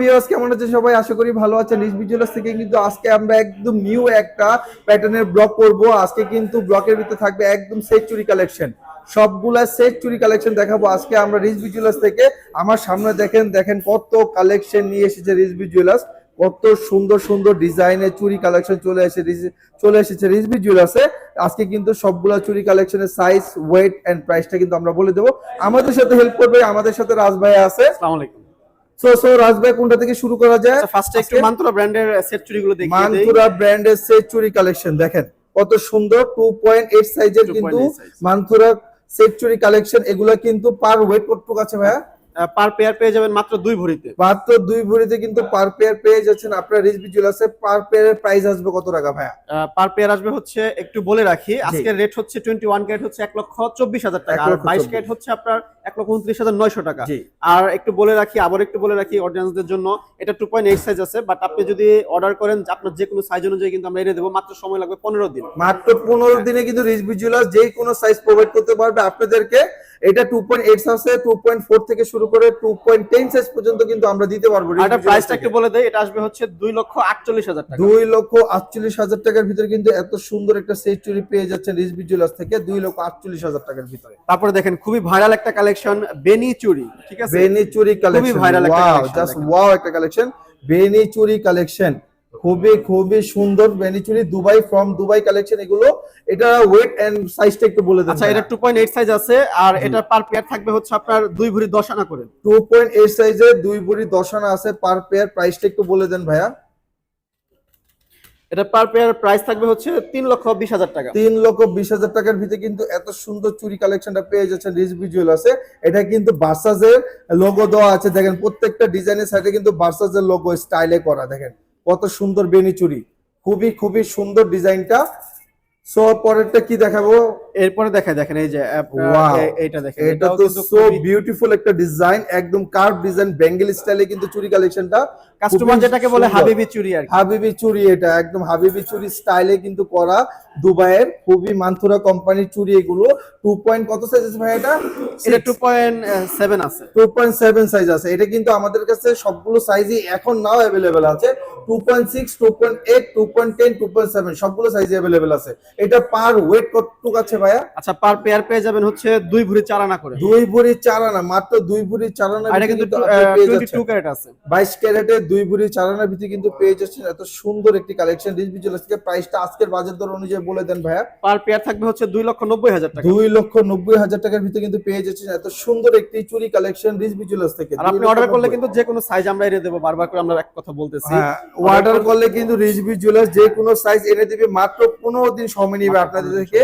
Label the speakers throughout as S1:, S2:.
S1: Viewers কেমন আছেন সবাই? আশা করি ভালো আছেন। রিজবি জুয়েলার্স থেকে কিন্তু আজকে আমরা একদম নিউ একটা প্যাটার্নের করব। আজকে কিন্তু ব্লকের ভিতরে থাকবে একদম সেট চুরি কালেকশন সবগুলা সেট চুরি কালেকশন দেখাবো। আজকে আমরা রিজবি জুয়েলার্স থেকে আমার সামনে দেখেন দেখেন কত কালেকশন নিয়ে এসেছে রিজবি জুয়েলার্স কত সুন্দর সুন্দর ডিজাইনের চুরি কালেকশন চলে এসে চলে এসেছে রিজবি জুয়েলার্সে আজকে কিন্তু সবগুলা চুরি কালেকশনের সাইজ ওয়েট এন্ড প্রাইসটা কিন্তু আমরা বলে দেবো। আমাদের সাথে হেল্প করবে, আমাদের সাথে রাজ ভাই আছে। সো সো রাজ কোনটা থেকে শুরু করা যায়?
S2: ফার্স্টে একটু
S1: আজকে
S2: ব্র্যান্ডের সেট চুরিগুলো দেখিয়ে দেই।
S1: মানতুরা ব্র্যান্ডের সেট কালেকশন দেখেন কত সুন্দর টু পয়েন্ট এইট সাইজের
S2: 2.8
S1: কিন্তু
S2: size।
S1: সেট কালেকশন এগুলা কিন্তু পার ওয়েট আছে ভাইয়া?
S2: পার পেয়ার পেয়ে যাবেন মাত্র দুই ভরিতে।
S1: মাত্র দুই ভরিতে কিন্তু পার পেয়ার পেয়ে যাচ্ছেন আপনার রিজবি জুয়েলার্সে পার পেয়ারের প্রাইস আসবে কত টাকা ভাইয়া?
S2: পার পেয়ার আসবে হচ্ছে একটু বলে রাখি আজকের রেট হচ্ছে টোয়েন্টি ওয়ান ক্যারেট হচ্ছে এক লক্ষ চব্বিশ হাজার টাকা আর
S1: লক্ষ
S2: বাইশ
S1: 24
S2: ক্যারেট হচ্ছে আপনার এক লক্ষ উনত্রিশ হাজার নয়শো টাকা। আর একটু বলে রাখি আবার একটু বলে রাখি অডিয়েন্সদের জন্য এটা টু পয়েন্ট এইট সাইজ আছে বাট আপনি যদি অর্ডার করেন আপনার যে কোনো সাইজ অনুযায়ী কিন্তু আমরা এনে দেবো মাত্র সময় লাগবে পনেরো দিন।
S1: মাত্র পনেরো দিনে কিন্তু রিজবি জুয়েলার্স যে কোনো সাইজ প্রোভাইড করতে পারবে আপনাদেরকে। এটা টু পয়েন্ট এইট আছে টু পয়েন্ট ফোর থেকে শুরু করে টু পয়েন্ট টেন সাইজ পর্যন্ত কিন্তু আমরা দিতে পারব
S2: এটা প্রাইসটা একটু বলে দেয় এটা আসবে হচ্ছে দুই লক্ষ আটচল্লিশ হাজার টাকা।
S1: দুই লক্ষ আটচল্লিশ হাজার টাকার ভিতরে কিন্তু এত সুন্দর একটা সেট চুরি পেয়ে যাচ্ছেন রিজবি জুয়েলার্স থেকে দুই লক্ষ আটচল্লিশ হাজার টাকার ভিতরে।
S2: তারপরে দেখেন খুবই ভাইরাল একটা কালেকশন বেনি চুরি ঠিক আছে?
S1: বেনি চুরি কালেকশন
S2: খুবই ভাইরাল একটা
S1: ওয়াও জাস্ট ওয়াও একটা কালেকশন বেনি চুরি কালেকশন খুবই খুবই সুন্দর বেনি চুরি দুবাই ফ্রম দুবাই কালেকশন এগুলো। এটা ওয়েট এন্ড সাইজটা একটু বলে দেন
S2: আচ্ছা এটা টু পয়েন্ট এইট সাইজ আছে আর এটা পার পেয়ার থাকবে হচ্ছে আপনার দুই ভরি দশ আনা করে।
S1: টু পয়েন্ট এইট সাইজের দুই ভরি দশানা আছে পার পেয়ার প্রাইসটা একটু বলে দেন ভাইয়া।
S2: এটা পার পেয়ার প্রাইস থাকবে হচ্ছে তিন লক্ষ বিশ হাজার টাকা।
S1: তিন লক্ষ বিশ হাজার টাকার ভিতরে কিন্তু এত সুন্দর চুরি কালেকশনটা পেয়ে যাচ্ছেন রিজবি জুয়েলার্সে এটা কিন্তু বার্সাজের লোগো দেওয়া আছে। দেখেন প্রত্যেকটা ডিজাইনের সাইডে কিন্তু বার্সাজের লোগো স্টাইলে করা দেখেন। কত সুন্দর বেনি চুরি খুবই খুবই সুন্দর ডিজাইনটা। সো পরেরটা কি দেখাবো?
S2: এরপরে দেখা দেখেন এই যে আপনার
S1: Wow.
S2: এ- দেখেন
S1: এটা তো সো বিউটিফুল একটা ডিজাইন একদম কার্ভ ডিজাইন বেঙ্গল স্টাইলে কিন্তু চুরি কালেকশনটা
S2: কাস্টমার যেটাকে বলে হাবিবি চুরি আর
S1: হাবিবি চুরি এটা একদম হাবিবি চুরি স্টাইলে কিন্তু করা দুবাইয়ের খুবই মান্থুরা কোম্পানির চুরি এগুলো। টু পয়েন্ট কত সাইজ আছে ভাই এটা?
S2: এটা টু পয়েন্ট সেভেন আছে।
S1: টু পয়েন্ট সেভেন সাইজ আছে। এটা কিন্তু আমাদের কাছে সবগুলো সাইজই এখন নাও অ্যাভেলেবেল আছে। Two point six two point eight two point ten two point seven সবগুলো সাইজে অ্যাভেলেবেল আছে। এটা পার ওয়েট কতটুকু আছে ভাইয়া?
S2: আচ্ছা পার পেয়ার পেয়ে যাবেন হচ্ছে দুই ভরি চার আনা করে।
S1: দুই ভরি মাত্র দুই ভরি
S2: এটা কিন্তু টোয়েন্টি টু ক্যারেট আছে।
S1: বাইশ ক্যারেটের দুই ভরি কিন্তু পেয়ে যাচ্ছেন। এত সুন্দর একটি কালেকশন রিচ প্রাইসটা আজকের বাজার দর অনুযায়ী বলে দেন ভাইয়া।
S2: পার পেয়ার থাকবে হচ্ছে দুই লক্ষ নব্বই হাজার টাকা।
S1: দুই লক্ষ নব্বই হাজার টাকার ভিতরে কিন্তু পেয়ে যাচ্ছেন। এত সুন্দর একটি চুরি কালেকশন রিচ থেকে।
S2: আর আপনি অর্ডার করলে কিন্তু যে কোনো সাইজ আমরা এনে দেবো। বারবার করে আমরা এক কথা বলতেছি।
S1: হ্যাঁ অর্ডার করলে কিন্তু জুয়েলার্স যে কোনো সাইজ এনে দিবে। মাত্র পনেরো দিন সময় নিবে আপনাদের থেকে।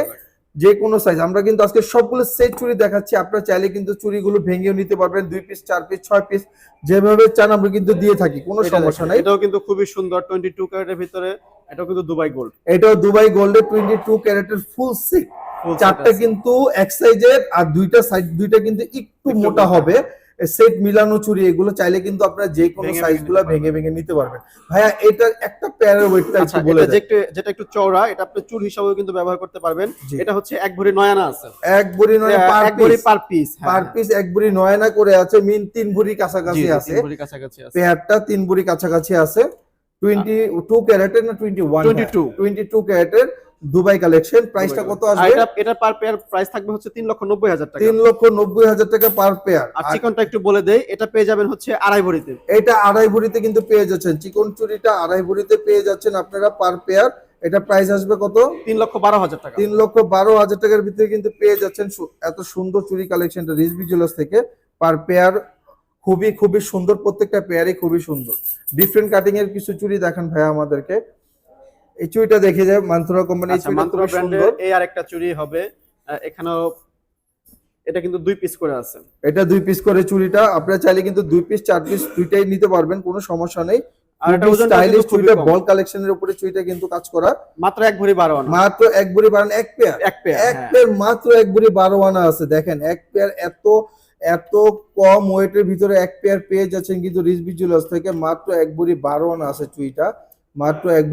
S1: যে কোনো সাইজ আমরা কিন্তু আজকে সবগুলো সেট চুরি দেখাচ্ছি। আপনারা চাইলে কিন্তু চুরিগুলো ভেঙেও নিতে পারবেন। দুই পিস চার পিস ছয় পিস যেভাবে চান আমরা কিন্তু দিয়ে থাকি। কোনো সমস্যা নাই।
S2: এটাও কিন্তু খুবই সুন্দর। টোয়েন্টি টু ক্যারেটের ভিতরে এটাও কিন্তু দুবাই গোল্ড
S1: এটাও দুবাই গোল্ডের টোয়েন্টি টু ক্যারেটের ফুল সেট চারটা কিন্তু এক সাইজের আর দুইটা সাইজ দুইটা কিন্তু একটু মোটা। হবে। সেট মিলানো চুরি এগুলো চাইলে কিন্তু আপনারা যে কোনো সাইজ
S2: ভেঙে
S1: গুলা ভেঙে ভেঙে নিতে পারবেন। ভাইয়া এটা একটা প্যারের ওয়েটটা একটু বলে।
S2: যেটা একটু চওড়া এটা আপনি চুল হিসাবেও কিন্তু ব্যবহার করতে পারবেন। এটা হচ্ছে এক ভরি নয়না আছে।
S1: এক ভরি নয় পার
S2: এক ভরি পার পিস
S1: পার পিস এক ভরি নয়না করে আছে মিন তিন ভরি কাছাকাছি আছে।
S2: ভরি কাছাকাছি আছে।
S1: পেয়ারটা তিন ভরি কাছাকাছি আছে। টোয়েন্টি টু ক্যারেটের না টোয়েন্টি ওয়ান
S2: 22
S1: টোয়েন্টি টু ক্যারেটের। দুবাই কালেকশন প্রাইসটা কত আসবে?
S2: এটা এটা পার পেয়ার প্রাইস থাকবে হচ্ছে তিন লক্ষ নব্বই হাজার টাকা।
S1: তিন লক্ষ নব্বই হাজার টাকা পার পেয়ার
S2: আর চিকনটা একটু বলে দেই এটা পেয়ে যাবেন হচ্ছে আড়াই ভরিতে।
S1: এটা আড়াই ভরিতে কিন্তু পেয়ে যাচ্ছেন। চিকন চুরিটা আড়াই ভরিতে পেয়ে যাচ্ছেন আপনারা পার পেয়ার এটা প্রাইস আসবে কত?
S2: তিন লক্ষ বারো হাজার টাকা।
S1: তিন লক্ষ বারো হাজার টাকার ভিতরে কিন্তু পেয়ে যাচ্ছেন এত সুন্দর চুরি কালেকশনটা রিজবি জুয়েলার্স থেকে। পার পেয়ার খুবই খুবই সুন্দর প্রত্যেকটা পেয়ারই খুবই সুন্দর। ডিফারেন্ট কাটিং এর কিছু চুরি দেখান ভাইয়া আমাদেরকে। এই চুরিটা দেখে যায় মান্থুরা কোম্পানি
S2: আচ্ছা মান্ত্রা ব্র্যান্ডের এই আর একটা চুরি হবে এখানেও এটা কিন্তু দুই পিস করে আছে।
S1: এটা দুই পিস করে চুরিটা আপনারা চাইলে কিন্তু দুই পিস চার পিস দুইটাই নিতে পারবেন কোনো সমস্যা নেই।
S2: আর এটা ওজনটা
S1: স্টাইলিশ
S2: কম।
S1: বল কালেকশনের উপরে চুরিটা কিন্তু কাজ করা।
S2: মাত্র এক ভরি বারো আনা।
S1: মাত্র এক বুড়ি বাড়ান এক পেয়ার
S2: এক পেয়ার
S1: এক
S2: হ্যাঁ।
S1: পেয়ার মাত্র এক বুড়ি বারো আনা আছে দেখেন। এক পেয়ার এত এত কম ওয়েটের ভিতরে এক পেয়ার পেয়ে যাচ্ছেন কিন্তু রিজবি জুয়েলার্স থেকে মাত্র এক বুড়ি বারো আনা আছে চুইটা মাত্র এক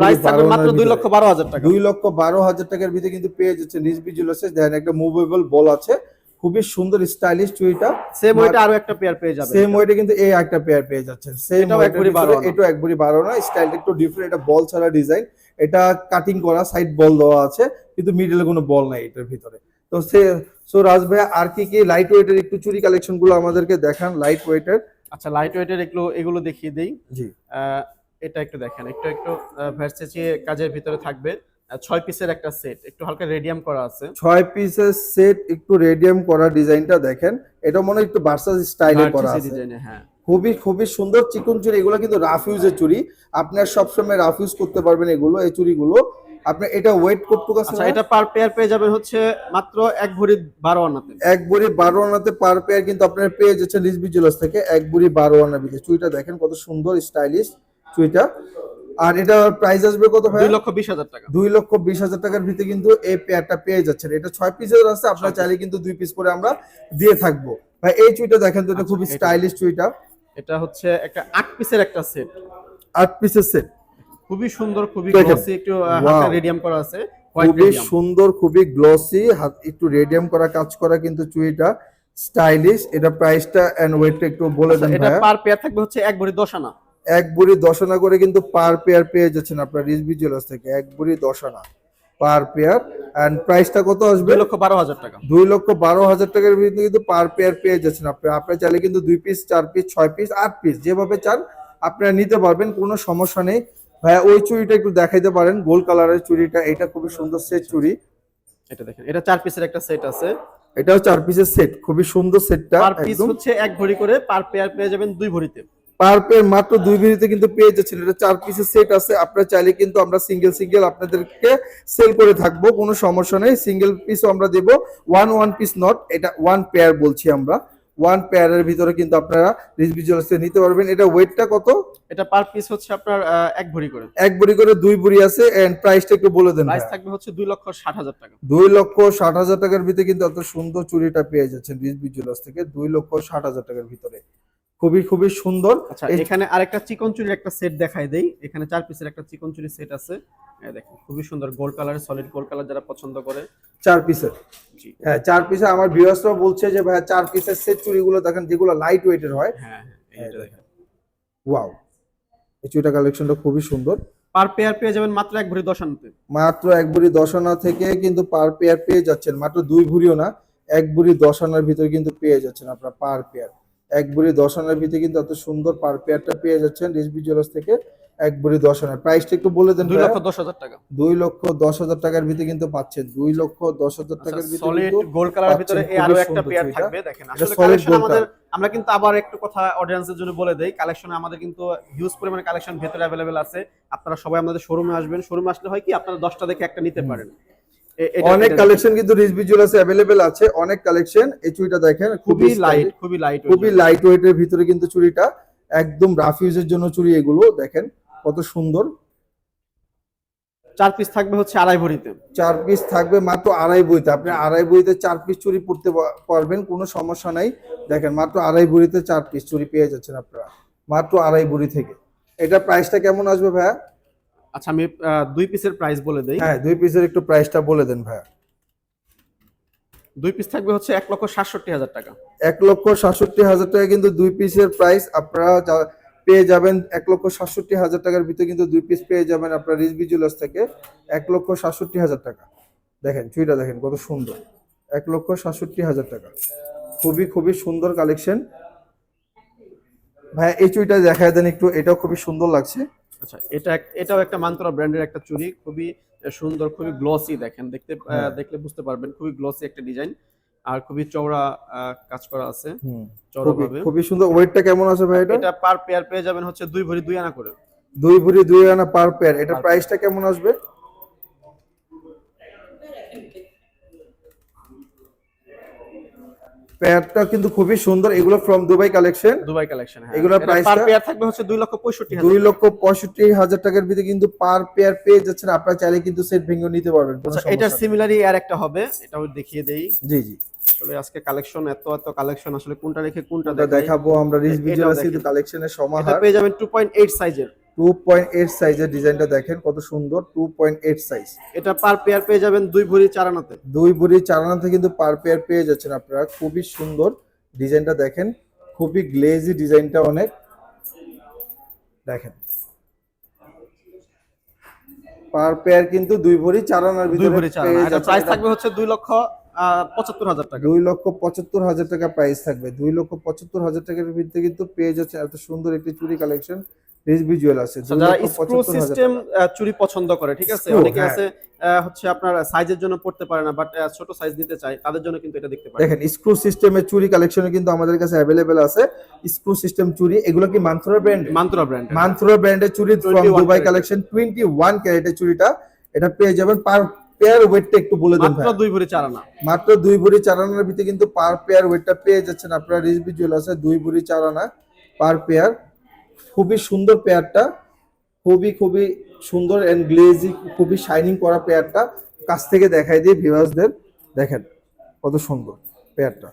S2: মাত্র দুই লক্ষ বারো হাজার টাকা।
S1: দুই লক্ষ বারো হাজার টাকার ভিতরে কিন্তু পেয়ে যাচ্ছেন রিজবি জুয়েলার্সে দেখেন একটা মুভেবল বল আছে। খুবই সুন্দর স্টাইলিশ চুড়িটা।
S2: সেম ওইটা আরও একটা পেয়ার পেয়ে যাবে
S1: সেম ওয়েটে কিন্তু এই একটা পেয়ার পেয়ে যাচ্ছেন। সেম
S2: বারো আনা।
S1: এটাও বারো না স্টাইলটা একটু ডিফারেন্ট এটা বল ছাড়া ডিজাইন এটা কাটিং করা সাইড বল দেওয়া আছে। কিন্তু মিডলে কোনো বল নাই এটার ভিতরে। তো সে সো রাজ ভাইয়া আর কি কি লাইট ওয়েটের একটু চুরি কালেকশনগুলো আমাদেরকে দেখান লাইট ওয়েটের
S2: আচ্ছা লাইট ওয়েটের এগুলো এগুলো দেখিয়ে দেই।
S1: জি।
S2: এটা একটু দেখেন একটু একটু ভার্সেচি কাজের ভিতরে থাকবে। ছয় পিসের একটা সেট একটু হালকা রেডিয়াম করা আছে।
S1: ছয় পিসের সেট একটু রেডিয়াম করা ডিজাইনটা দেখেন। এটা মনে একটু ভার্সাস স্টাইলে করা আছে।
S2: ডিজাইনে হ্যাঁ।
S1: খুবই খুবই সুন্দর চিকন চুড়ি এগুলো কিন্তু রাফ ইউজের চুড়ি আপনার সবসময় রাফ ইউজ করতে পারবেন এগুলো এই চুড়িগুলো আপনার এটা ওয়েট কতটুকু আছে
S2: আচ্ছা এটা পার পেয়ার পেয়ে যাবেন হচ্ছে মাত্র এক ভরি বারো আনাতে।
S1: এক ভরি বারো আনাতে পার পেয়ার কিন্তু আপনার পেয়ে যাচ্ছে রিসবি জুয়েলার্স থেকে এক ভরি বারো আনা ভিতরে। চুইটা দেখেন কত সুন্দর স্টাইলিশ চুইটা আর এটা প্রাইস আসবে কত ভাই
S2: দুই লক্ষ বিশ হাজার টাকা।
S1: দুই লক্ষ বিশ হাজার টাকার ভিতরে কিন্তু এই পেয়ারটা পেয়ে যাচ্ছেন। এটা ছয় পিসের আছে আপনার চাইলে কিন্তু দুই পিস করে আমরা দিয়ে থাকব। ভাই এই চুইটা দেখেন তো এটা
S2: আচ্ছা, এটা-
S1: স্টাইলিশ চুইটা
S2: এটা হচ্ছে একটা আট পিসের একটা সেট
S1: আট পিসের সেট
S2: খুবই সুন্দর খুবই গ্লসি একটু
S1: Wow.
S2: রেডিয়াম করা আছে
S1: খুবই সুন্দর খুবই গ্লসি হাত একটু রেডিয়াম করা কাজ করা কিন্তু চুইটা স্টাইলিশ এটা প্রাইসটা এন্ড ওয়েটটা একটু বলে দেন
S2: এটা পার পেয়ার থাকবে হচ্ছে এক ভরি দশ আনা।
S1: এক বুড়ি দশ আনা করে কিন্তু পার পেয়ার পেয়ে যাচ্ছেন আপনার রিসবি জুয়েলার্স থেকে। এক বুড়ি দশ আনা পার পেয়ার এন্ড প্রাইসটা কত আসবে?
S2: দুই লক্ষ বারো হাজার টাকা।
S1: দুই লক্ষ বারো হাজার টাকার ভিতরে কিন্তু পার পেয়ার পেয়ে যাচ্ছেন আপনি। আপনার চাইলে কিন্তু দুই পিস চার পিস ছয় পিস আট পিস যেভাবে চান আপনারা নিতে পারবেন কোনো সমস্যা নেই। ভাইয়া ওই চুড়িটা একটু দেখাইতে পারেন গোল্ড কালারের চুড়িটা এটা খুবই সুন্দর সেট চুড়ি।
S2: এটা দেখেন এটা চার পিসের একটা সেট আছে।
S1: এটাও চার পিসের সেট খুবই সুন্দর সেটটা
S2: পার পিস হচ্ছে এক ভরি করে পার পেয়ার পেয়ে যাবেন দুই ভরিতে।
S1: পার পেয়ার মাত্র দুই ভিডিওতে কিন্তু পেয়ে যাচ্ছেন। এটা চার পিসের সেট আছে। আপনারা চাইলে কিন্তু আমরা সিঙ্গেল সিঙ্গেল আপনাদেরকে সেল করে থাকব কোনো সমস্যা নেই। সিঙ্গেল পিসও আমরা দেব ওয়ান ওয়ান পিস নট এটা ওয়ান পেয়ার বলছি আমরা। ওয়ান পেয়ারের ভিতরে কিন্তু আপনারা রিজবি জুয়েলার্সে নিতে পারবেন। এটা ওয়েটটা কত?
S2: এটা পার পিস হচ্ছে আপনার এক ভরি করে।
S1: এক ভরি করে দুই বুড়ি আছে। এন্ড প্রাইসটা একটু বলে দেন
S2: প্রাইস থাকবে হচ্ছে দুই লক্ষ ষাট হাজার টাকা।
S1: দুই লক্ষ ষাট হাজার টাকার ভিতরে কিন্তু এত সুন্দর চুড়িটা পেয়ে যাচ্ছেন রিজবি জুয়েলার্স থেকে। দুই লক্ষ ষাট হাজার টাকার ভিতরে। খুবই খুবই সুন্দর।
S2: আচ্ছা এখানে আরেকটা চিকন চুরির একটা সেট দেখাই দেই। এখানে চার পিসের একটা চিকন চুরির সেট আছে। দেখেন খুবই সুন্দর গোল্ড কালারের সলিড গোল্ড কালার যারা পছন্দ করে।
S1: চার পিসের হ্যাঁ চার পিসে আমার ভিউয়ার্সরা বলছে যে ভাই চার পিসের সেট চুড়িগুলো দেখেন যেগুলো লাইট ওয়েটের হয়
S2: হ্যাঁ হ্যাঁ এইটা দেখেন।
S1: ওয়াও এই চুড়িটা কালেকশনটা খুবই সুন্দর।
S2: পার পেয়ার পেয়ে যাবেন মাত্র এক ভরি দশ আনতে
S1: মাত্র এক বুড়ি দশ আনা থেকে কিন্তু পার পেয়ার পেয়ে যাচ্ছেন। মাত্র দুই ভুড়িও না এক বুড়ি দশ আনার ভিতরে কিন্তু পেয়ে যাচ্ছেন আপনার পার পেয়ার এক বুড়ি দশ আনার ভিতরে কিন্তু এত সুন্দর পার পেয়ারটা পেয়ে যাচ্ছেন রিসবি জুয়েলার্স থেকে এক বুড়ি দশ আনার। প্রাইসটা একটু বলে দেন
S2: দুই লক্ষ দশ হাজার টাকা।
S1: দুই লক্ষ দশ হাজার টাকার ভিতরে কিন্তু পাচ্ছেন। দুই লক্ষ দশ হাজার টাকার ভিতরে
S2: সলিড গোল্ড কালারের ভিতরে এই
S1: আরও
S2: একটা পেয়ার থাকবে দেখেন। আসলে কালেকশন আমাদের আমরা কিন্তু আবার একটু কথা অডিয়েন্সের জন্য বলে দেই। কালেকশন আমাদের কিন্তু হিউজ পরিমাণে কালেকশন ভেতরে অ্যাভেলেবেল আছে। আপনারা সবাই আমাদের শোরুমে আসবেন। শোরুমে আসলে হয় কি আপনারা দশটা দেখে একটা নিতে পারেন।
S1: অনেক কালেকশন কিন্তু রিসবি জুয়েলার্সে অ্যাভেলেবেল আছে। অনেক কালেকশন এই চুড়িটা দেখেন
S2: খুবই লাইট খুবই লাইট
S1: খুবই লাইট ওয়েটের ভিতরে কিন্তু চুড়িটা। একদম রাফ ইউজের জন্য চুড়ি এগুলো দেখেন কত সুন্দর।
S2: চার পিস থাকবে হচ্ছে আড়াই ভরিতে।
S1: চার পিস থাকবে মাত্র আড়াই বইতে আপনি আড়াই বইতে চার পিস চুড়ি পড়তে পারবেন কোনো সমস্যা নাই। দেখেন মাত্র আড়াই বুড়িতে চার পিস চুড়ি পেয়ে যাচ্ছেন আপনারা। মাত্র আড়াই ভরি থেকে। এটা প্রাইসটা কেমন আসবে ভাইয়া?
S2: আচ্ছা আমি দুই পিসের প্রাইস বলে দেই।
S1: হ্যাঁ দুই পিসের একটু প্রাইসটা বলে দেন ভাইয়া।
S2: দুই পিস থাকবে হচ্ছে এক লক্ষ সাতষট্টি হাজার টাকা।
S1: এক লক্ষ সাতষট্টি হাজার টাকা কিন্তু দুই পিসের প্রাইস আপনারা পেয়ে যাবেন এক লক্ষ সাতষট্টি হাজার টাকার ভিতরে কিন্তু দুই পিস পেয়ে যাবেন আপনার রিসবি জুয়েলার্স থেকে এক লক্ষ সাতষট্টি হাজার টাকা। দেখেন চুইটা দেখেন কত সুন্দর। এক লক্ষ সাতষট্টি হাজার টাকা। খুবই খুবই সুন্দর কালেকশন ভাই এই চুইটা দেখায় দেন একটু এটাও খুবই সুন্দর লাগছে।
S2: আচ্ছা এটা এটাও একটা মান্তরা ব্র্যান্ডের একটা চুড়ি খুবই সুন্দর খুবই গ্লসি দেখেন। দেখতে
S1: হ্যাঁ।
S2: দেখলে বুঝতে পারবেন খুবই গ্লসি একটা ডিজাইন আর খুবই চওড়া কাজ করা আছে চওড়া
S1: খুবই
S2: ভাবে।
S1: খুবই সুন্দর। ওয়েটটা কেমন আছে ভাই এটা?
S2: এটা পার পেয়ার পেয়ে যাবেন হচ্ছে দুই ভরি দুই আনা করে।
S1: দুই ভরি দুই আনা পার পেয়ার এটা প্রাইসটা কেমন আসবে? পেয়ারটা কিন্তু খুবই সুন্দর। এগুলো from Dubai collection
S2: Dubai collection হ্যাঁ।
S1: এগুলোর
S2: পার পেয়ার থাকবে হচ্ছে দুই লক্ষ পঁয়ষট্টি হাজার
S1: দুই লক্ষ পঁয়ষট্টি হাজার টাকার ভিতরে কিন্তু পার পেয়ার পেয়ে যাচ্ছেন। আপনারা চাইলে কিন্তু সেট ভেঙে নিতে পারবেন
S2: আচ্ছা এটার সিমিলারই আর একটা হবে এটাও দেখিয়ে দেই।
S1: জি জি।
S2: আসলে আজকে কালেকশন এত এত কালেকশন আসলে কোনটা রেখে কোনটা
S1: এটা দেখাবো আমরা? রিস
S2: দেখেন।
S1: কালেকশনের
S2: এটা পেয়ে যাবেন টু পয়েন্ট এইট সাইজের
S1: টু পয়েন্ট এইট সাইজের ডিজাইনটা দেখেন কত সুন্দর টু পয়েন্ট এইট সাইজ
S2: এটা পার পেয়ার পেয়ে যাবেন দুই ভরি চার আনাতে
S1: দুই বুড়ি চারানাতে কিন্তু পার পেয়ার পেয়ে যাচ্ছেন আপনারা। খুবই সুন্দর ডিজাইনটা দেখেন খুবই গ্লেজি ডিজাইনটা অনেক। দেখেন। পার পেয়ার কিন্তু দুই ভরি চারানার ভিতরে।
S2: প্রাইস থাকবে হচ্ছে দুই লক্ষ পঁচাত্তর হাজার টাকা।
S1: দুই লক্ষ পঁচাত্তর হাজার টাকা প্রাইস থাকবে। দুই লক্ষ পঁচাত্তর হাজার টাকার ভিতরে কিন্তু পেয়ে যাচ্ছে এত সুন্দর একটি চুরি কালেকশন রিচ ভিজুয়াল আছে।
S2: যারা স্ক্রু সিস্টেম চুরি পছন্দ করে ঠিক আছে? অনেকে
S1: হ্যাঁ।
S2: আছে হচ্ছে আপনার সাইজের জন্য পড়তে পারে না বাট ছোট সাইজ নিতে চায় তাদের জন্য কিন্তু এটা দেখতে পারেন।
S1: দেখেন স্ক্রু সিস্টেমের চুরি কালেকশনে কিন্তু আমাদের কাছে অ্যাভেলেবেল আছে। স্ক্রু সিস্টেম চুরি এগুলো কি মান্থরা ব্র্যান্ড
S2: মান্ত্রা ব্র্যান্ড
S1: মান্থরা ব্র্যান্ডের চুরি from
S2: 21
S1: Dubai collection twenty one ক্যারেটের চুরিটা এটা পেয়ে যাবেন পার পেয়ার ওয়েটটা একটু বলে দেন
S2: মাত্র দুই ভরি চার আনা
S1: মাত্র দুই ভরি চারানার ভিতরে কিন্তু পার পেয়ার ওয়েটটা পেয়ে যাচ্ছেন। আপনারা রিচ ভিজুয়াল আছে দুই ভরি চারানা পার পেয়ার খুবই সুন্দর পেয়ারটা খুবই খুবই সুন্দর এন্ড গ্লেজি খুবই শাইনিং করা পেয়ারটা কাছ থেকে দেখাই দিয়ে ভিউয়ার্সদের দেখেন কত সুন্দর পেয়ারটা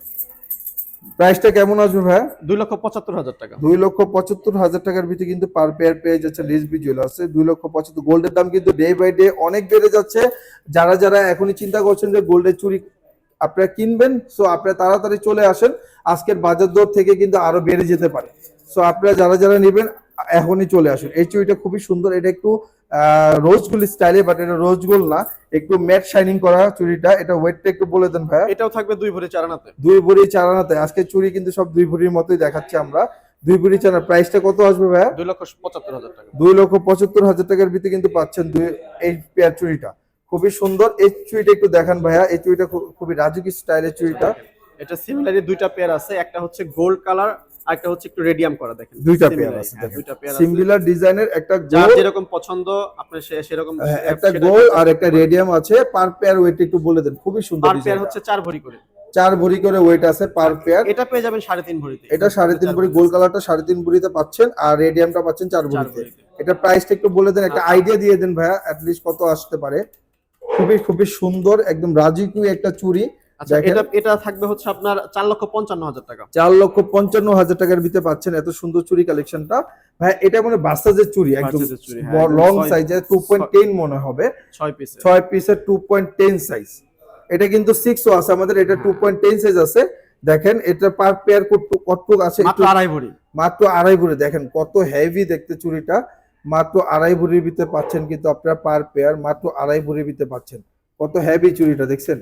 S1: প্রাইসটা কেমন আসবে ভাইয়া
S2: দুই লক্ষ পঁচাত্তর হাজার টাকা।
S1: দুই লক্ষ পঁচাত্তর হাজার টাকার ভিতরে কিন্তু পার পেয়ার পেয়ে যাচ্ছে লিস ভিজুয়াল আছে। দুই লক্ষ পঁচাত্তর গোল্ডের দাম কিন্তু ডে বাই ডে অনেক বেড়ে যাচ্ছে। যারা যারা এখনই চিন্তা করছেন যে গোল্ডের চুরি আপনারা কিনবেন সো আপনারা তাড়াতাড়ি চলে আসেন। আজকের বাজার দর থেকে কিন্তু আরও বেড়ে যেতে পারে। সো আপনারা যারা যারা নেবেন এখনই চলে আসুন। এই চুড়িটা খুবই সুন্দর। এটা একটু রোজ গোল্ড স্টাইলে বাট এটা রোজ গোল্ড না। একটু ম্যাট শাইনিং করা চুড়িটা। এটা ওয়েটটা একটু বলে দেন ভাইয়া।
S2: এটাও থাকবে দুই ভরি চার আনাতে।
S1: দুই ভরি চারানাতে আজকে চুড়ি কিন্তু সব দুই ভরির মতোই দেখাচ্ছি আমরা। দুই ভরি চারা প্রাইসটা কত আসবে ভাইয়া?
S2: দুই লক্ষ পঁচাত্তর হাজার টাকা।
S1: দুই লক্ষ পঁচাত্তর হাজার টাকার ভিতরে কিন্তু পাচ্ছেন দুই এই পেয়ার চুড়িটা। খুবই সুন্দর। এই চুড়িটা একটু দেখান ভাইয়া। এই চুড়িটা খুবই রাজুকি স্টাইলের চুড়িটা।
S2: এটা সিমিলারলি দুইটা পেয়ার আছে। একটা হচ্ছে গোল্ড কালার একটা হচ্ছে একটু রেডিয়াম করা দেখেন।
S1: দুইটা পেয়ার আছে
S2: হ্যাঁ,
S1: দেখেন।
S2: দুইটা পেয়ার আছে।
S1: সিমিলার ডিজাইনের একটা
S2: যার যেরকম পছন্দ আপনি সেরকম
S1: একটা গোল আর একটা রেডিয়াম আছে। পার পেয়ার ওয়েট একটু বলে দেন খুবই সুন্দর
S2: পার পেয়ার হচ্ছে চার ভরি করে।
S1: চার ভরি করে ওয়েট আছে পার পেয়ার
S2: এটা পেয়ে যাবেন সাড়ে তিন ভরিতে।
S1: এটা সাড়ে তিন ভরি গোল কালারটা সাড়ে তিন ভরিতে পাচ্ছেন আর রেডিয়ামটা পাচ্ছেন চার
S2: চার
S1: ভরিতে। এটা প্রাইসটা একটু বলে দেন একটা আইডিয়া দিয়ে দেন ভাইয়া লিস্ট কত আসতে পারে। খুবই খুবই সুন্দর একদম রাজকীয় একটা চুড়ি।
S2: আচ্ছা। এটা এটা থাকবে হচ্ছে আপনার চার লক্ষ পঞ্চান্ন হাজার টাকা।
S1: চার লক্ষ পঞ্চান্ন হাজার টাকার ভিতরে পাচ্ছেন এত সুন্দর চুরি কালেকশনটা। ভাই এটা মানে চুরি একদম লং টু পয়েন্ট টেন মনে হবে।
S2: ছয় পিসে
S1: ছয় পিসের টু পয়েন্ট টেন সাইজ এটা কিন্তু সিক্সও আছে আমাদের এটা টু পয়েন্ট টেন সাইজ আছে। দেখেন এটা পার পেয়ার কতটুক আছে
S2: মাত্র আড়াই ভরি।
S1: মাত্র আড়াই ভরি। দেখেন কত হেভি দেখতে চুরিটা। মাত্র আড়াই ভরির ভিতরে পাচ্ছেন কিন্তু আপনারা পার পেয়ার মাত্র আড়াই ভরির ভিতরে পাচ্ছেন। কত হেভি চুরিটা দেখছেন?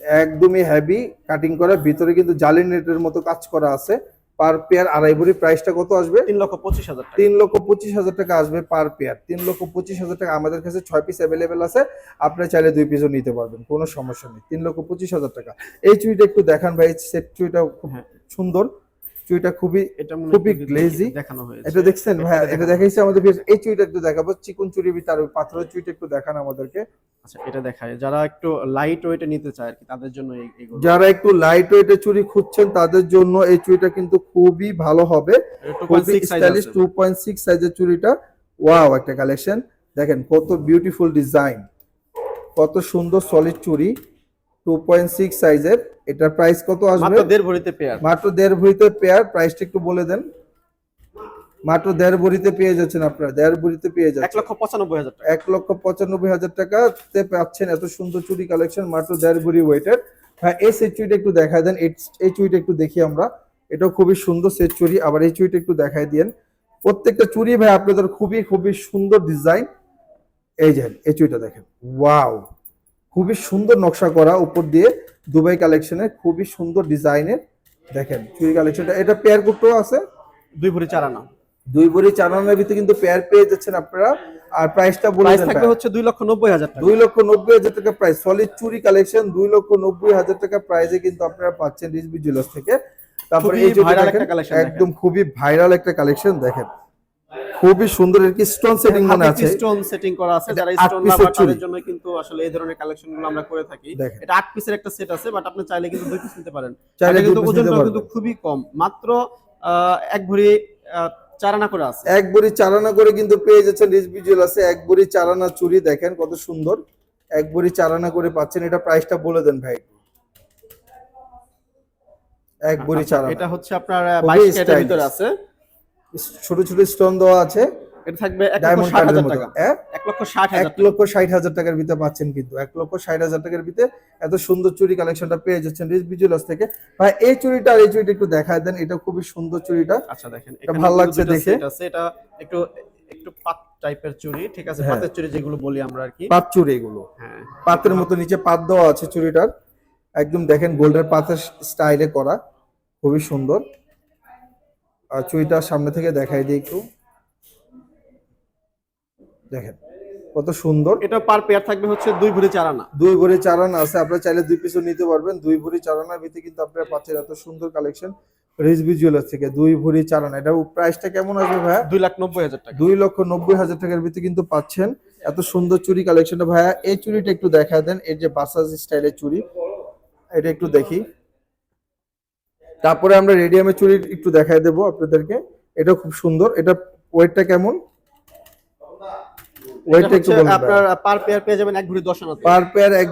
S1: একদমই হ্যাভি কাটিং করা ভিতরে কিন্তু জালি নেটের মতো কাজ করা আছে। পার পেয়ার আড়াই ভরি প্রাইসটা কত আসবে?
S2: তিন লক্ষ পঁচিশ হাজার টাকা।
S1: তিন লক্ষ পঁচিশ হাজার টাকা আসবে পার পেয়ার তিন লক্ষ পঁচিশ হাজার টাকা আমাদের কাছে ছয় পিস অ্যাভেলেবেল আছে। আপনি চাইলে দুই পিসও নিতে পারবেন কোনো সমস্যা নেই। তিন লক্ষ পঁচিশ হাজার টাকা। এই চুইটা একটু দেখান ভাই সেট চুইটা খুব
S2: হ্যাঁ।
S1: সুন্দর। চুইটা খুবই
S2: এটা
S1: খুবই glazy।
S2: দেখানো হয়েছে।
S1: এটা দেখছেন ভাই এটা দেখাইছে আমাদের এই চুইটা একটু দেখাবো। চিকন চুরি তার পাথরের চুইটা একটু দেখান আমাদেরকে।
S2: আচ্ছা এটা দেখায়। যারা একটু লাইট ওয়েটে নিতে চায় আর কি তাদের জন্য এই-
S1: যারা একটু লাইট ওয়েটের চুরি খুঁজছেন তাদের জন্য এই চুরিটা কিন্তু খুবই ভালো হবে। খুবই
S2: 2.6
S1: স্টাইলিশ
S2: আছে
S1: টু পয়েন্ট সিক্স সাইজের চুরিটা ওয়াও একটা কালেকশন দেখেন কত বিউটিফুল ডিজাইন কত সুন্দর সলিড চুরি টু পয়েন্ট সিক্স সাইজের এটার প্রাইস কত আসবে?
S2: মাত্র দেড় ভরিতে পেয়ার
S1: মাত্র দেড় ভরিতে পেয়ার প্রাইসটা একটু বলে দেন। মাত্র দেড় ভরিতে পেয়ে যাচ্ছেন আপনারা দেড় ভরিতে পেয়ে
S2: এক
S1: যাচ্ছেন
S2: লক্ষ পঁচানব্বই হাজার টাকা।
S1: এক লক্ষ পঁচানব্বই হাজার টাকাতে পাচ্ছেন এত সুন্দর চুড়ি কালেকশন মাত্র দেড় ভরি ওয়েটের হ্যাঁ এই সেট চুড়িটা একটু দেখা দেন এই- চুড়িটা একটু দেখি আমরা। এটাও খুবই সুন্দর সেট চুড়ি আবার এই চুড়িটা একটু দেখাই দিয়েন। প্রত্যেকটা চুড়ি ভাই আপনাদের খুবই খুবই সুন্দর ডিজাইন এই যে এই চুড়িটা দেখেন। ওয়াও খুবই সুন্দর নকশা করা উপর দিয়ে দুবাই কালেকশনের খুবই সুন্দর ডিজাইনের। দেখেন চুড়ি কালেকশনটা এটা পেয়ার কুটও আছে।
S2: দুই ভরি চার আনা।
S1: দুই ভরি চালানোর ভিতরে কিন্তু পেয়ার পেয়ে যাচ্ছেন আপনারা। আর প্রাইসটা বলে দেন
S2: থাকবে। হচ্ছে দুই লক্ষ নব্বই হাজার টাকা।
S1: দুই লক্ষ নব্বই হাজার টাকা প্রাইস সলিড চুরি কালেকশন দুই লক্ষ নব্বই হাজার টাকা প্রাইসে কিন্তু আপনারা পাচ্ছেন রিজবি জুয়েলার্স থেকে। তারপরে এই যে একদম খুবই ভাইরাল একটা কালেকশন দেখেন। খুবই সুন্দর এর কি স্টোন সেটিং মনে আছে?
S2: স্টোন সেটিং করা আছে যারা স্টোন লাভার তাদের জন্য কিন্তু আসলে এই ধরনের কালেকশনগুলো আমরা করে থাকি। এটা আট পিসের একটা সেট আছে বাট আপনি চাইলে কিন্তু দুই পিস নিতে পারেন।
S1: চাইলে
S2: কিন্তু ওজনটা কিন্তু খুবই কম। মাত্র এক ভরি আহ, চার আনা করে আছে।
S1: এক ভরি চারানা করে কিন্তু পেয়ে যাচ্ছেন রিজবি জুয়েলার্সে এক ভরি চারানা চুরি দেখেন কত সুন্দর। এক ভরি চারানা করে পাচ্ছেন। এটা প্রাইসটা বলে দেন ভাই। এক ভরি
S2: আচ্ছা,
S1: চারানা
S2: এটা হচ্ছে আপনার
S1: খুবই
S2: বাইশ ক্যারেটের
S1: stylish।
S2: ভিতরে আছে।
S1: ছোট ছোট স্টোন দেওয়া আছে।
S2: এটা থাকবে এক লক্ষ ষাট হাজার টাকা।
S1: হ্যাঁ?
S2: এক লক্ষ ষাট
S1: এক
S2: হাজার
S1: লক্ষ ষাট হাজার টাকার ভিতরে পাচ্ছেন কিন্তু। এক লক্ষ ষাট হাজার টাকার ভিতরে এত সুন্দর চুরি কালেকশনটা পেয়ে যাচ্ছেন থেকে। ভাই এই চুরিটা আর এই চুরিটা একটু দেখায় দেন। এটা খুবই সুন্দর চুরিটা
S2: আচ্ছা দেখেন।
S1: এটা ভালো লাগছে দেখে।
S2: এটা একটু একটু পাত টাইপের ঠিক আছে?
S1: হ্যাঁ।
S2: পাতের যেগুলো বলি আমরা আর কি।
S1: পাত চুরি এগুলো।
S2: হ্যাঁ।
S1: পাতের মতো নিচে পাত দেওয়া আছে চুরিটার একদম দেখেন গোল্ডের পাতের স্টাইলে করা। খুবই সুন্দর। আর চুরিটা সামনে থেকে দেখাই দিই একটু। দেখেন কত সুন্দর।
S2: এটা পার পেয়ার থাকবে হচ্ছে দুই ভরি চার আনা
S1: দুই ভরি চারানা আছে আপনারা চাইলে দুই পিসও নিতে পারবেন। দুই ভরি চারানার ভিতরে কিন্তু আপনারা পাচ্ছেন এত সুন্দর কালেকশন রিচ ভিজুয়ালার থেকে দুই ভরি চারানা। এটা প্রাইসটা কেমন আসবে ভাইয়া?
S2: দুই লাখ নব্বই হাজার টাকা।
S1: দুই লক্ষ নব্বই হাজার টাকার ভিতরে কিন্তু পাচ্ছেন। এত সুন্দর চুরি কালেকশনটা ভাইয়া। এই চুরিটা একটু দেখা দেন এর যে বাসাজ স্টাইলের চুরি এটা একটু দেখি। তারপরে আমরা রেডিয়ামের চুরি একটু দেখাই দেবো আপনাদেরকে। এটা খুব সুন্দর। এটা ওয়েটটা কেমন? ওয়েটটা একটু বলুন
S2: আপনার পার পেয়ার পেয়ে যাবেন এক ভরি আনা
S1: পার পেয়ার এক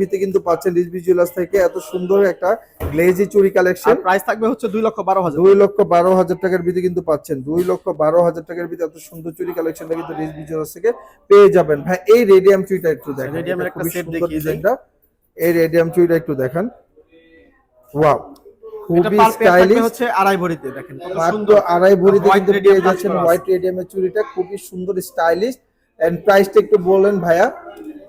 S1: ভিতরে কিন্তু পাচ্ছেন ভিজুয়ালাস থেকে। এত সুন্দর একটা গ্লেজি চুরি কালেকশন
S2: প্রাইস থাকবে হচ্ছে দুই লক্ষ বারো হাজার
S1: দুই লক্ষ বারো হাজার টাকার ভিতরে কিন্তু পাচ্ছেন। দুই লক্ষ বারো হাজার টাকার ভিতরে এত সুন্দর চুরি কালেকশনটা কিন্তু ভিজুয়ালাস থেকে পেয়ে যাবেন। ভাই এই রেডিয়াম চুরিটা একটু দেখেন।
S2: দেখিয়ে দিই।
S1: ডিজাইনটা এই রেডিয়াম চুরিটা একটু দেখেন। ওয়াও খুবই স্টাইলিশ
S2: হচ্ছে আড়াই ভরিতে দেখেন। সুন্দর।
S1: আড়াই ভরিতে কিন্তু পেয়ে যাচ্ছেন। হোয়াইট রেডিয়ামের চুরিটা খুবই সুন্দর স্টাইলিশ এন্ড প্রাইসটা একটু বলেন ভাইয়া।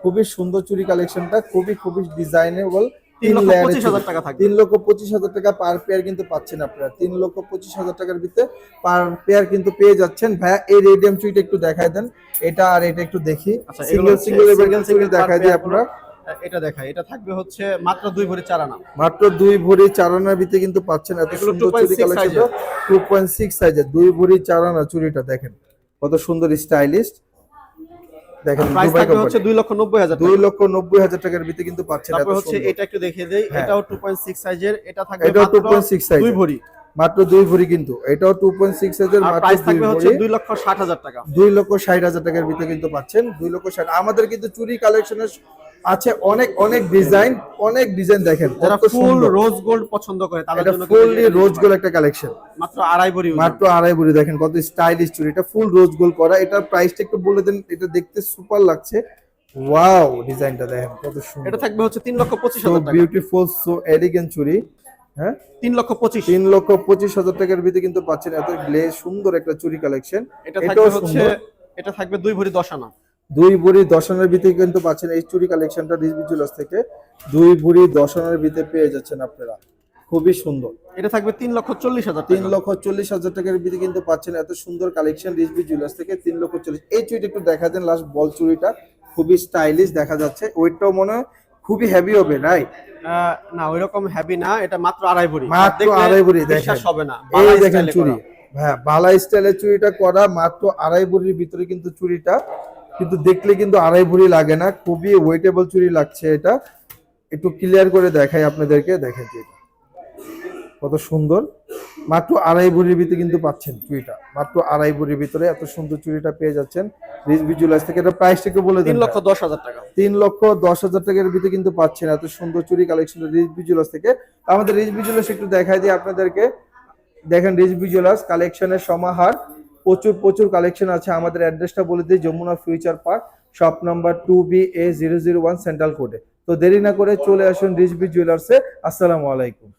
S1: খুবই সুন্দর চুরি কালেকশনটা খুবই খুবই ডিজাইনেবল
S2: তিন লক্ষ পঁচিশ হাজার টাকা
S1: পার পেয়ার কিন্তু পাচ্ছেন আপনারা। তিন লক্ষ পঁচিশ হাজার টাকার ভিতরে পার পেয়ার কিন্তু পেয়ে যাচ্ছেন। ভাইয়া এই রেডিয়াম চুইটা একটু দেখাই দেন। এটা আর এটা একটু দেখি।
S2: আচ্ছা
S1: সিঙ্গেল সিঙ্গেল
S2: per
S1: দেখাই দিই আপনারা।
S2: এটা দেখাই। এটা থাকবে হচ্ছে মাত্র দুই ভরি
S1: মাত্র দুই ভরি চারানার ভিতরে কিন্তু পাচ্ছেন এত সুন্দর চুরি
S2: 2.6
S1: কালেকশনটা টু। পয়েন্ট সিক্স সাইজের দুই ভরি চারানা চুরিটা দেখেন। কত সুন্দর স্টাইলিশ দেখেন
S2: হচ্ছে
S1: কোম্পানি
S2: দুই লক্ষ নব্বই হাজার
S1: দুই
S2: টাকা
S1: লক্ষ নব্বই হাজার টাকার ভিতরে কিন্তু পাচ্ছেন
S2: তারপর হচ্ছে এটা একটু দেখিয়ে দেই।
S1: হ্যাঁ।
S2: এটাও টু পয়েন্ট সিক্স সাইজের এটা থাকবে
S1: এটাও 2.6 size
S2: দুই ভরি।
S1: মাত্র দুই ভরি কিন্তু। এটাও টু পয়েন্ট সিক্স মাত্র ভরি।
S2: দুই লক্ষ ষাট হাজার টাকা।
S1: দুই লক্ষ ষাট হাজার টাকার ভিতরে কিন্তু পাচ্ছেন। দুই লক্ষ ষাট। আমাদের কিন্তু চুরি কালেকশনের আছে অনেক অনেক ডিজাইন অনেক ডিজাইন দেখেন
S2: যারা ফুল রোজ গোল্ড পছন্দ করে তাদের জন্য
S1: ফুললি রোজ গোল একটা কালেকশন
S2: মাত্র আড়াই ভরি
S1: মাত্র আড়াই ভরি দেখেন কত স্টাইলিশ চুরি। এটা ফুল রোজ গোল্ড করা এটার প্রাইসটা একটু বলে দেন এটা দেখতে সুপার লাগছে। ওয়াও ডিজাইনটা দেখেন কত সুন্দর।
S2: এটা থাকবে হচ্ছে তিন লক্ষ পঁচিশ
S1: সো
S2: হাজার টাকা।
S1: বিউটিফুল সো এলিগেন্ট চুরি হ্যাঁ?
S2: তিন লক্ষ পঁচিশ।
S1: তিন লক্ষ পঁচিশ হাজার টাকার ভিতরে কিন্তু পাচ্ছেন এত গ্লে সুন্দর একটা চুরি কালেকশন
S2: এটা থাকবে হচ্ছে এটা থাকবে দুই ভরি দশ আনা।
S1: দুই ভরি দশনের ভিতরে কিন্তু পাচ্ছেন এই চুরি কালেকশনটা রিজবি জুয়েলার্স থেকে। দুই ভরি দশনের ভিতরে পেয়ে যাচ্ছেন আপনারা। খুবই সুন্দর।
S2: এটা থাকবে তিন লক্ষ চল্লিশ হাজার
S1: তিন লক্ষ চল্লিশ হাজার টাকার ভিতরে কিন্তু পাচ্ছেন এত সুন্দর কালেকশন রিজবি জুয়েলার্স থেকে তিন লক্ষ চল্লিশ। এই চুরিটা একটু দেখা দেন লাস্ট বল চুরিটা। খুবই স্টাইলিশ দেখা যাচ্ছে। ওয়েটটাও মনে হয় খুবই হেভি হবে রাইট
S2: না ওইরকম হ্যাভি না। এটা মাত্র আড়াই ভরি।
S1: মাত্র আড়াই ভরি দেখেন।
S2: হবে না।
S1: এই দেখেন চুরি। হ্যাঁ বালা স্টাইলের চুরিটা করা মাত্র আড়াই ভরির ভিতরে কিন্তু চুরিটা কিন্তু দেখলে কিন্তু আড়াই ভরি লাগে না খুবই ওয়েটেবল চুরি লাগছে এটা। একটু ক্লিয়ার করে দেখাই আপনাদেরকে দেখেন এটা। কত সুন্দর। মাত্র আড়াই ভরির ভিতরে কিন্তু পাচ্ছেন চুরিটা। মাত্র আড়াই ভরির ভিতরে এত সুন্দর চুরিটা পেয়ে যাচ্ছেন জুয়েলার্স থেকে। এটা প্রাইসটা একটু বলে
S2: তিন লক্ষ দশ হাজার টাকা।
S1: তিন লক্ষ দশ হাজার টাকার ভিতরে কিন্তু পাচ্ছেন এত সুন্দর চুরি কালেকশন জুয়েলার্স থেকে। আমাদের রিজবি জুয়েলার্স একটু দেখাই দিই আপনাদেরকে। দেখেন রিজবি জুয়েলার্স কালেকশনের সমাহার। প্রচুর প্রচুর কালেকশন আছে। আমাদের অ্যাড্রেসটা বলে দিই, Jamuna future park shop number two B A zero zero one central কোর্টে তো দেরি না করে চলে আসুন রিজবি জুয়েলার্সে আসসালামু আলাইকুম।